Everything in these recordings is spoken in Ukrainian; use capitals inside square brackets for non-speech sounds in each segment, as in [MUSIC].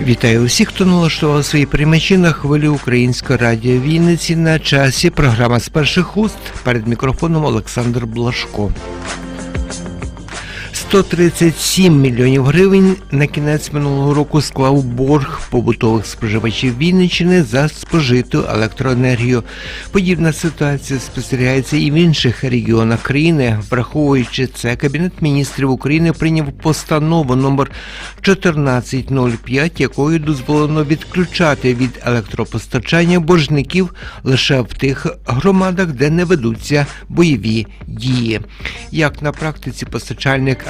Вітаю усіх, хто налаштував свої приймачі на хвилі Українського радіо Вінниці на часі. Програма з перших уст перед мікрофоном Олександр Блашко. 137 мільйонів гривень на кінець минулого року склав борг побутових споживачів Вінниччини за спожиту електроенергію. Подібна ситуація спостерігається і в інших регіонах країни. Враховуючи це, Кабінет міністрів України прийняв постанову номер 1405, якою дозволено відключати від електропостачання боржників лише в тих громадах, де не ведуться бойові дії. Як на практиці постачальник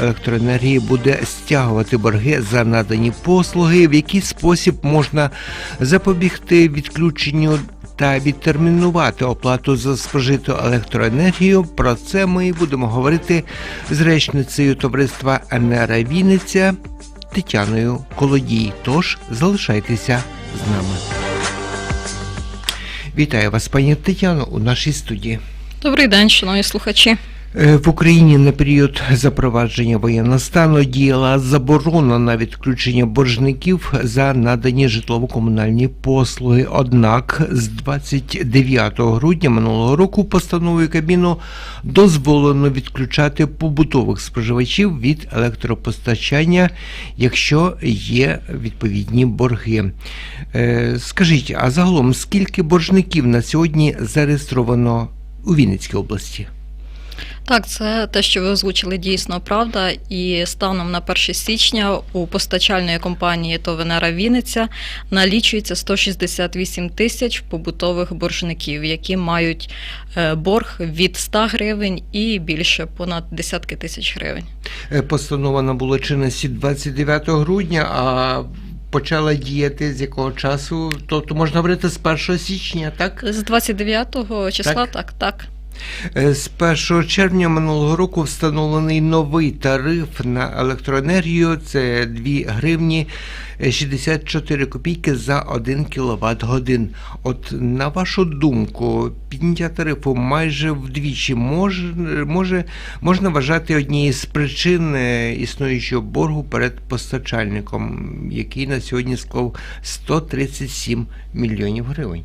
буде стягувати борги за надані послуги, в який спосіб можна запобігти відключенню та відтермінувати оплату за спожиту електроенергію. Про це ми будемо говорити з речницею товариства Енера Вінниця Тетяною Колодій. Тож залишайтеся з нами. Вітаю вас, пані Тетяно, у нашій студії. Добрий день, шановні слухачі. Е, В Україні на період запровадження воєнного стану діяла заборона на відключення боржників за надані житлово-комунальні послуги. Однак з 29 грудня минулого року постановою Кабміну дозволено відключати побутових споживачів від електропостачання, якщо є відповідні борги. Е, Скажіть, а загалом скільки боржників на сьогодні зареєстровано у Вінницькій області? Так, це те, що ви озвучили, дійсно правда. І станом на 1 січня у постачальної компанії Товенера Вінниця налічується 168 тисяч побутових боржників, які мають е, борг від 100 гривень і більше понад десятки тисяч гривень. Е, Постанова набула чинності 29 грудня, а почала діяти з якого часу? Тобто можна говорити з 1 січня, так? З 29 числа, Так. так, так. Е, З 1 червня минулого року встановлений новий тариф на електроенергію. Це 2 гривні е, 64 копійки за 1 кВт годин. От на вашу думку, підняття тарифу майже вдвічі може, може можна вважати однією з причин е, існуючого боргу перед постачальником, який на сьогодні склав 137 мільйонів гривень.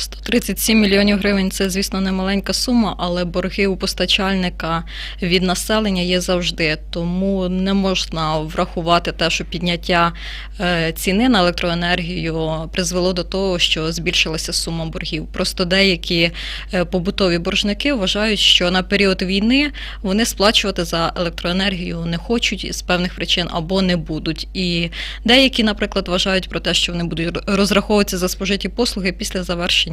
137 мільйонів гривень це, звісно, не маленька сума, але борги у постачальника від населення є завжди. Тому не можна врахувати те, що підняття е, ціни на електроенергію призвело до того, що збільшилася сума боргів. Просто деякі е, побутові боржники вважають, що на період війни вони сплачувати за електроенергію не хочуть з певних причин або не будуть. І деякі, наприклад, вважають про те, що вони будуть розраховуватися за спожиті послуги після завершення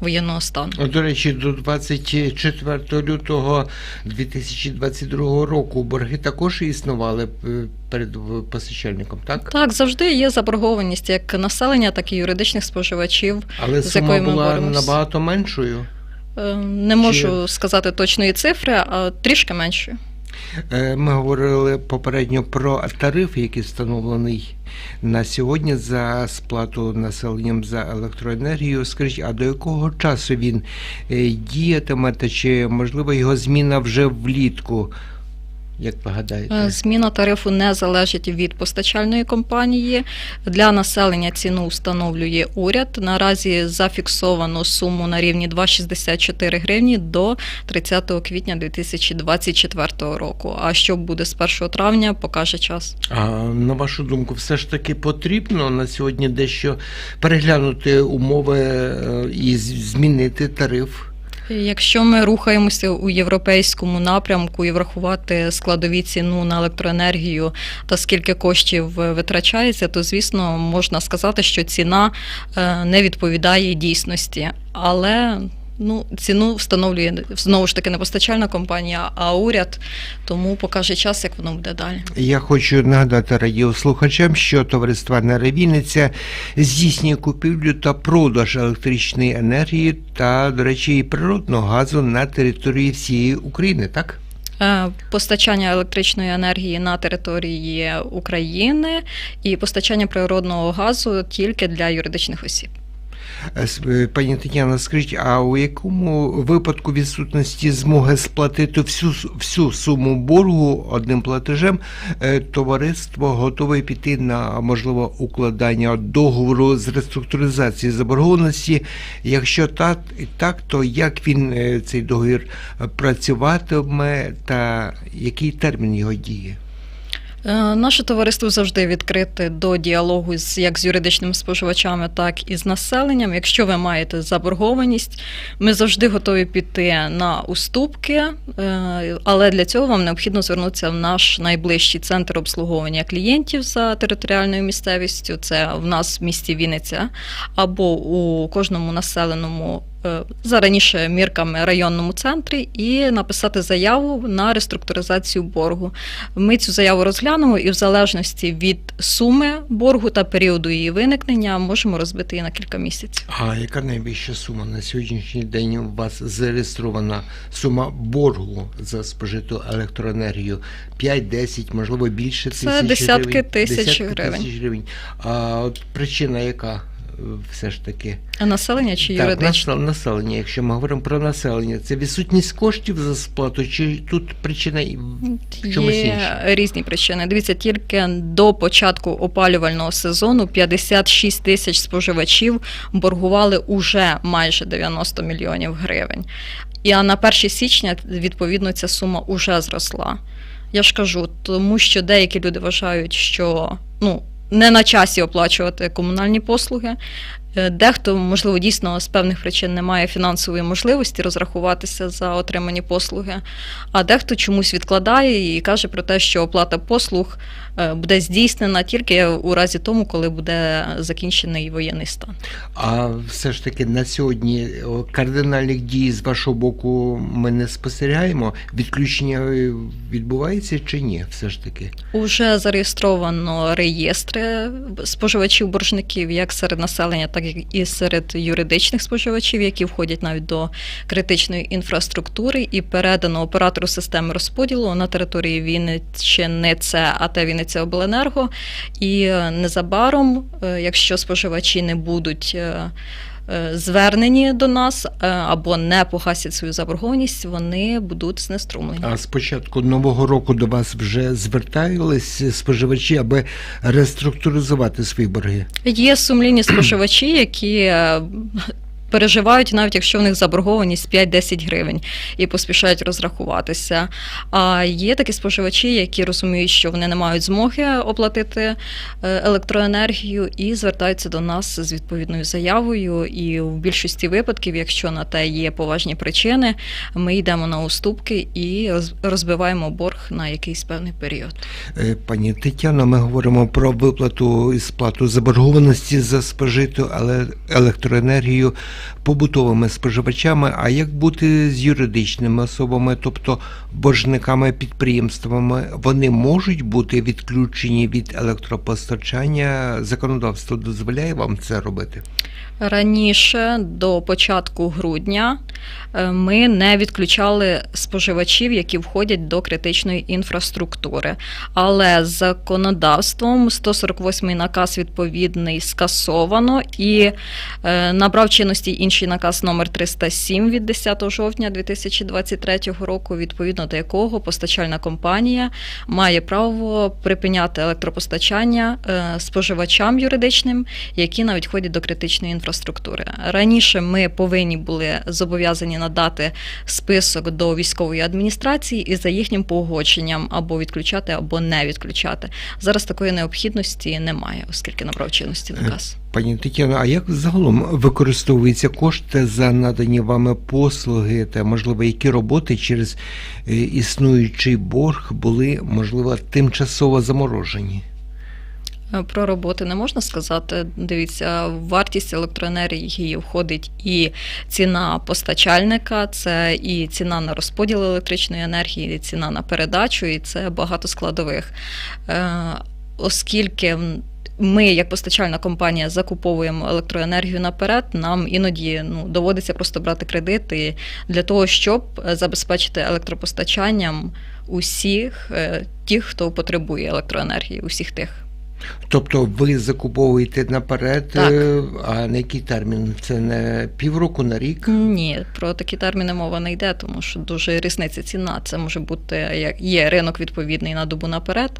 воєнного стану. До речі, до 24 лютого 2022 року борги також існували е, перед постачальником, так? Так, завжди є заборгованість як населення, так і юридичних споживачів. Але з сума була боремось. набагато меншою. Е, Не можу сказати точної цифри, а трішки меншою. Е, Ми говорили попередньо про тариф, який встановлений на сьогодні за сплату населенням за електроенергію. Скажіть, а до якого часу він е, діятиме, та чи можливо його зміна вже влітку? Як ви гадаєте? Е, Зміна тарифу не залежить від постачальної компанії. Для населення ціну встановлює уряд. Наразі зафіксовано суму на рівні 2,64 гривні до 30 квітня 2024 року. А що буде з 1 травня, покаже час. А на вашу думку, все ж таки потрібно на сьогодні дещо переглянути умови е, і змінити тариф? Якщо ми рухаємося у європейському напрямку і врахувати складові ціну на електроенергію та скільки коштів е, витрачається, то звісно можна сказати, що ціна е, не відповідає дійсності. Але ну, ціну встановлює знову ж таки не постачальна компанія, а уряд. Тому покаже час, як воно буде далі. Я хочу нагадати радіослухачам, що товариство Вінниця здійснює купівлю та продаж електричної енергії та, до речі, і природного газу на території всієї України, так? Е, Постачання електричної енергії на території України і постачання природного газу тільки для юридичних осіб. Е, е, Пані Тетяна, скажіть, а у якому випадку відсутності змоги сплатити всю, всю суму боргу одним платежем, е, товариство готове піти на можливо укладання договору з реструктуризації заборгованості? Якщо так, так то як він цей договір працюватиме та який термін його дії? Е, Наше товариство завжди відкрите до діалогу з як з юридичними споживачами, так і з населенням. Якщо ви маєте заборгованість, ми завжди готові піти на уступки, е, але для цього вам необхідно звернутися в наш найближчий центр обслуговування клієнтів за територіальною місцевістю. Це в нас в місті Вінниця, або у кожному населеному. Е, За раніше мірками районному центрі і написати заяву на реструктуризацію боргу. Ми цю заяву розглянемо і в залежності від суми боргу та періоду її виникнення можемо розбити її на кілька місяців. А яка найбільша сума на сьогоднішній день у вас зареєстрована сума боргу за спожиту електроенергію? 5, 10, можливо, більше Це тисяч десятки гривень? тисяч Десятки гривень. тисяч гривень. А от причина яка? Все ж таки А населення чи юридичне? насел- населення. Якщо ми говоримо про населення, це відсутність коштів за сплату, чи тут причина в чомусь Є інше? різні причини. Дивіться, тільки до початку опалювального сезону 56 тисяч споживачів боргували уже майже 90 мільйонів гривень. І а на 1 січня, відповідно, ця сума уже зросла. Я ж кажу, тому що деякі люди вважають, що ну, не на часі оплачувати комунальні послуги. Е, Дехто, можливо, дійсно з певних причин не має фінансової можливості розрахуватися за отримані послуги, а дехто чомусь відкладає і каже про те, що оплата послуг е, буде здійснена тільки у разі тому, коли буде закінчений воєнний стан. А все ж таки на сьогодні кардинальних дій з вашого боку ми не спостерігаємо. Відключення е, відбувається чи ні? Все ж таки. Уже зареєстровано реєстри споживачів боржників як серед населення, так і серед юридичних споживачів, які входять навіть до критичної інфраструктури, і передано оператору системи розподілу на території Вінниччини це АТ Вінниця Обленерго. І е, незабаром, е, якщо споживачі не будуть е, звернені до нас е, або не погасять свою заборгованість, вони будуть знеструмлені. А з початку нового року до вас вже звертались споживачі, аби реструктуризувати свої борги. Є сумлінні споживачі, які е, переживають, навіть якщо в них заборгованість 5-10 гривень і поспішають розрахуватися. А є такі споживачі, які розуміють, що вони не мають змоги оплатити е, електроенергію і звертаються до нас з відповідною заявою. І в більшості випадків, якщо на те є поважні причини, ми йдемо на уступки і роз- розбиваємо борг на якийсь певний період. Е, Пані Тетяно, ми говоримо про виплату і сплату заборгованості за спожиту еле- електроенергію побутовими споживачами. А як бути з юридичними особами, тобто боржниками підприємствами, вони можуть бути відключені від електропостачання? Законодавство дозволяє вам це робити? Раніше до початку грудня е, ми не відключали споживачів, які входять до критичної інфраструктури. Але законодавством 148 наказ відповідний скасовано і е, набрав чинності інший наказ номер 307 від 10 жовтня 2023 року, відповідно до якого постачальна компанія має право припиняти електропостачання е, споживачам юридичним, які навіть входять до критичної інфраструктури. Раніше ми повинні були зобов'язані надати список до військової адміністрації і за їхнім погодженням або відключати, або не відключати. Зараз такої необхідності немає, оскільки набрав чинності наказ. Пані Тетяно, а як загалом використовуються кошти за надані вами послуги та можливо які роботи через е, існуючий борг були можливо тимчасово заморожені? Е, Про роботи не можна сказати. Дивіться, в вартість електроенергії входить і ціна постачальника, це і ціна на розподіл електричної енергії, і ціна на передачу, і це багато складових. Е, Оскільки ми, як постачальна компанія, закуповуємо електроенергію наперед, нам іноді ну, доводиться просто брати кредити для того, щоб забезпечити електропостачанням усіх е, тих, хто потребує електроенергії, усіх тих. Тобто ви закуповуєте наперед, Так. е, а на який термін? Це не півроку на рік? Ні, про такі терміни мова не йде, тому що дуже різниця ціна. Це може бути як є ринок відповідний на добу наперед,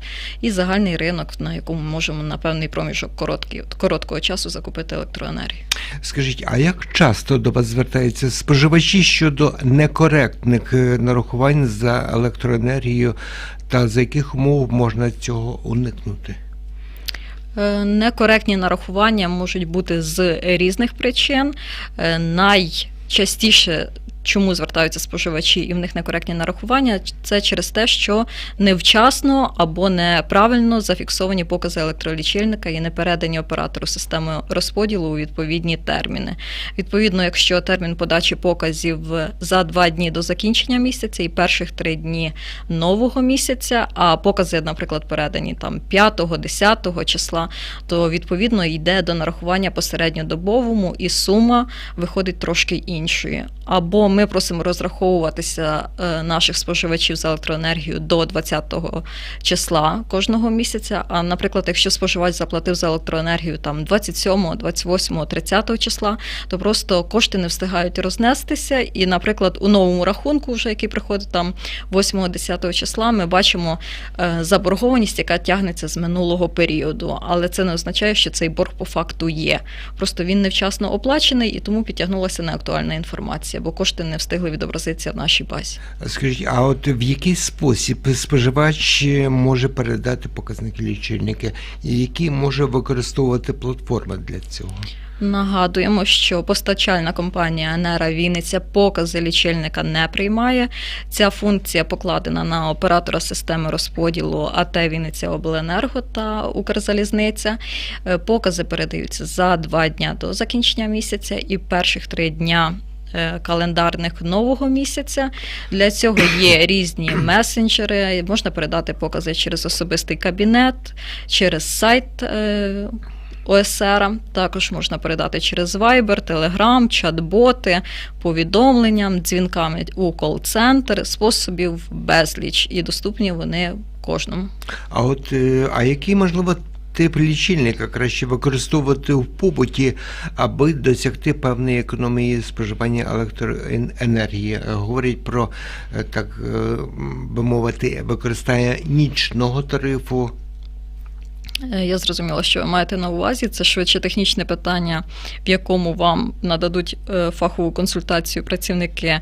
і загальний ринок, на якому можемо на певний проміжок короткий, короткого часу закупити електроенергію. Скажіть, а як часто до вас звертаються споживачі щодо некоректних е, нарахувань за електроенергію та за яких умов можна цього уникнути? Е, Некоректні нарахування можуть бути з різних причин. Е, Найчастіше. Чому звертаються споживачі і в них некоректні нарахування? Це через те, що невчасно або неправильно зафіксовані покази електролічильника і не передані оператору системи розподілу у відповідні терміни. Відповідно, якщо термін подачі показів за два дні до закінчення місяця і перших три дні нового місяця, а покази, наприклад, передані там 5-10 числа, то відповідно йде до нарахування посередньодобовому, і сума виходить трошки іншою. Або ми просимо розраховуватися е, наших споживачів за електроенергію до 20 числа кожного місяця. А, наприклад, якщо споживач заплатив за електроенергію там 27, 28, 30 числа, то просто кошти не встигають рознестися. І, наприклад, у новому рахунку, вже який приходить там 8-10 числа, ми бачимо е, заборгованість, яка тягнеться з минулого періоду. Але це не означає, що цей борг по факту є. Просто він невчасно оплачений і тому підтягнулася неактуальна інформація, бо кошти не встигли відобразитися в нашій базі. Скажіть, а от в який спосіб споживач може передати показники лічильника, і які може використовувати платформа для цього? Нагадуємо, що постачальна компанія Енера Вінниця покази лічильника не приймає. Ця функція покладена на оператора системи розподілу АТ Вінниця Обленерго та Укрзалізниця. Е, Покази передаються за два дня до закінчення місяця і перших три дня. Е, Календарних нового місяця для цього є [COUGHS] різні месенджери. Можна передати покази через особистий кабінет, через сайт е, ОСР. Також можна передати через Viber, Telegram, чат-боти, повідомленням, дзвінками у кол-центр, способів безліч, і доступні вони кожному. А от е, а який можливо тип лічильника краще використовувати в побуті, аби досягти певної економії споживання електроенергії? Говорять про е, так е, би мовити, використання нічного тарифу. Е, Я зрозуміла, що ви маєте на увазі. Це швидше технічне питання, в якому вам нададуть е, фахову консультацію працівники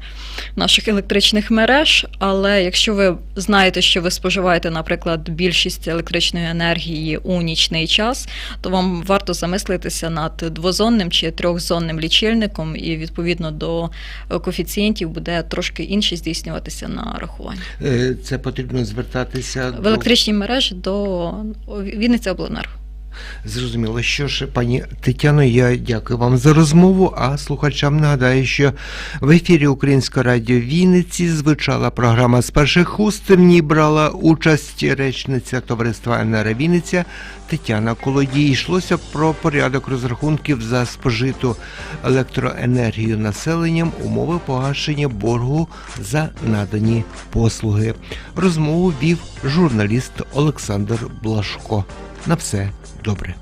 наших електричних мереж. Але якщо ви знаєте, що ви споживаєте, наприклад, більшість електричної енергії у нічний час, то вам варто замислитися над двозонним чи трьохзонним лічильником, і відповідно до коефіцієнтів буде трошки інше здійснюватися на рахування. Е, Це потрібно звертатися В електричній мережі до Вінниця Обленерго. Зрозуміло, що ж, пані Тетяно, я дякую вам за розмову. А слухачам нагадаю, що в ефірі Українського радіо Вінниці звучала програма з перших уст. В ній брала участь речниця товариства НР Вінниця Тетяна Колодій. Йшлося про порядок розрахунків за спожиту електроенергію населенням, умови погашення боргу за надані послуги. Розмову вів журналіст Олександр Блашко. На все добре.